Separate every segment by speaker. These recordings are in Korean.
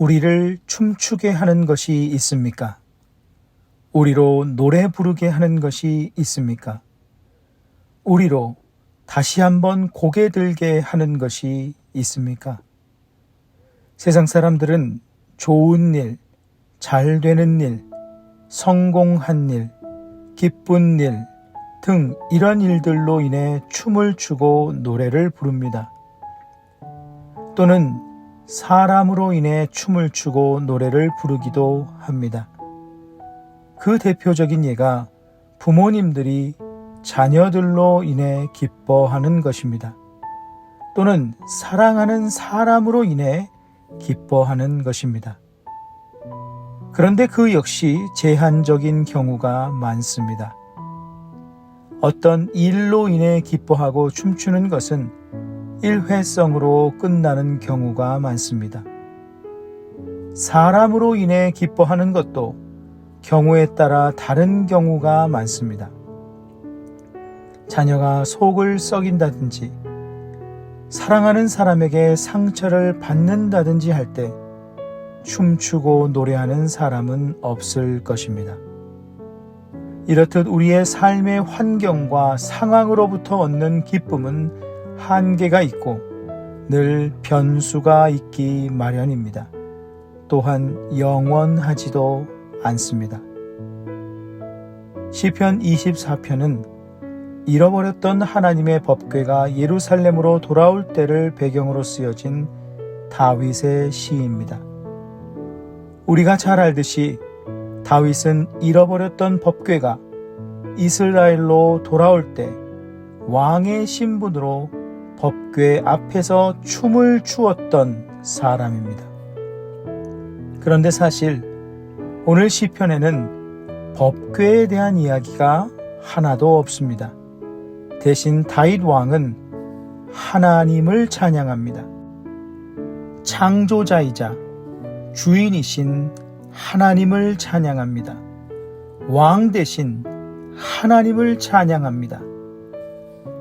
Speaker 1: 우리를 춤추게 하는 것이 있습니까? 우리로 노래 부르게 하는 것이 있습니까? 우리로 다시 한번 고개 들게 하는 것이 있습니까? 세상 사람들은 좋은 일, 잘 되는 일, 성공한 일, 기쁜 일 등 이런 일들로 인해 춤을 추고 노래를 부릅니다. 또는 사람으로 인해 춤을 추고 노래를 부르기도 합니다. 그 대표적인 예가 부모님들이 자녀들로 인해 기뻐하는 것입니다. 또는 사랑하는 사람으로 인해 기뻐하는 것입니다. 그런데 그 역시 제한적인 경우가 많습니다. 어떤 일로 인해 기뻐하고 춤추는 것은 일회성으로 끝나는 경우가 많습니다. 사람으로 인해 기뻐하는 것도 경우에 따라 다른 경우가 많습니다. 자녀가 속을 썩인다든지 사랑하는 사람에게 상처를 받는다든지 할 때 춤추고 노래하는 사람은 없을 것입니다. 이렇듯 우리의 삶의 환경과 상황으로부터 얻는 기쁨은 한계가 있고 늘 변수가 있기 마련입니다. 또한 영원하지도 않습니다. 시편 24편은 잃어버렸던 하나님의 법궤가 예루살렘으로 돌아올 때를 배경으로 쓰여진 다윗의 시입니다. 우리가 잘 알듯이 다윗은 잃어버렸던 법궤가 이스라엘로 돌아올 때 왕의 신분으로 법궤 앞에서 춤을 추었던 사람입니다. 그런데 사실 오늘 시편에는 법궤에 대한 이야기가 하나도 없습니다. 대신 다윗 왕은 하나님을 찬양합니다. 창조자이자 주인이신 하나님을 찬양합니다. 왕 대신 하나님을 찬양합니다.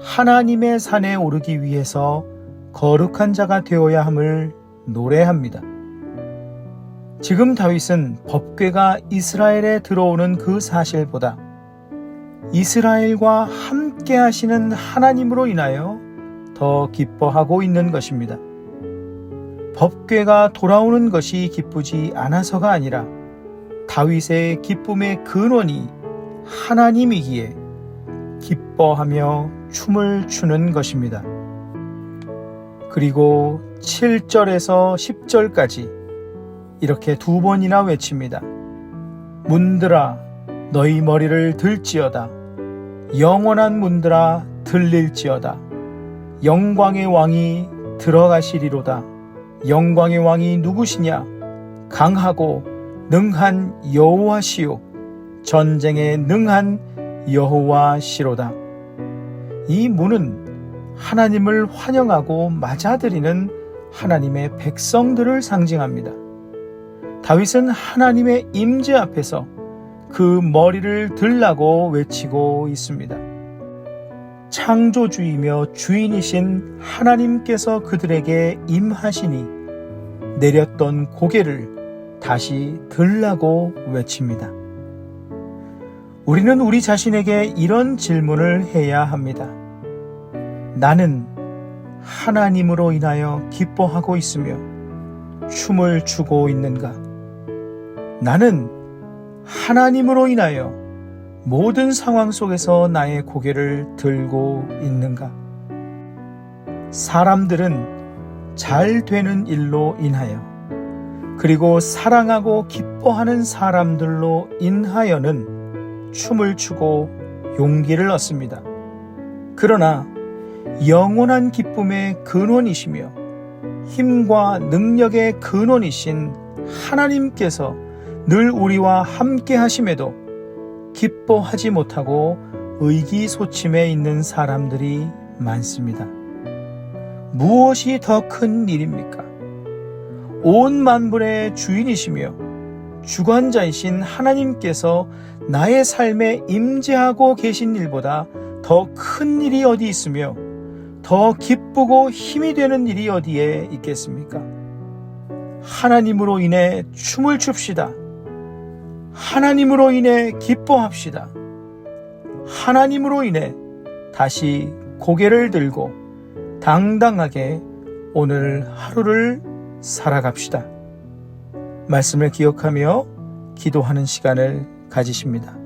Speaker 1: 하나님의 산에 오르기 위해서 거룩한 자가 되어야 함을 노래합니다. 지금 다윗은 법궤가 이스라엘에 들어오는 그 사실보다 이스라엘과 함께 하시는 하나님으로 인하여 더 기뻐하고 있는 것입니다. 법궤가 돌아오는 것이 기쁘지 않아서가 아니라 다윗의 기쁨의 근원이 하나님이기에 기뻐하며 춤을 추는 것입니다. 그리고 7절에서 10절까지 이렇게 두 번이나 외칩니다. 문들아 너희 머리를 들지어다. 영원한 문들아 들릴지어다. 영광의 왕이 들어가시리로다. 영광의 왕이 누구시냐? 강하고 능한 여호와시요 전쟁에 능한 여호와시로다 이 문은 하나님을 환영하고 맞아들이는 하나님의 백성들을 상징합니다. 다윗은 하나님의 임재 앞에서 그 머리를 들라고 외치고 있습니다. 창조주이며 주인이신 하나님께서 그들에게 임하시니 내렸던 고개를 다시 들라고 외칩니다. 우리는 우리 자신에게 이런 질문을 해야 합니다. 나는 하나님으로 인하여 기뻐하고 있으며 춤을 추고 있는가? 나는 하나님으로 인하여 모든 상황 속에서 나의 고개를 들고 있는가? 사람들은 잘 되는 일로 인하여 그리고 사랑하고 기뻐하는 사람들로 인하여는 춤을 추고 용기를 얻습니다. 그러나 영원한 기쁨의 근원이시며 힘과 능력의 근원이신 하나님께서 늘 우리와 함께 하심에도 기뻐하지 못하고 의기소침해 있는 사람들이 많습니다. 무엇이 더 큰 일입니까? 온 만물의 주인이시며 주관자이신 하나님께서 나의 삶에 임재하고 계신 일보다 더 큰 일이 어디 있으며 더 기쁘고 힘이 되는 일이 어디에 있겠습니까? 하나님으로 인해 춤을 춥시다. 하나님으로 인해 기뻐합시다. 하나님으로 인해 다시 고개를 들고 당당하게 오늘 하루를 살아갑시다. 말씀을 기억하며 기도하는 시간을 가지십니다.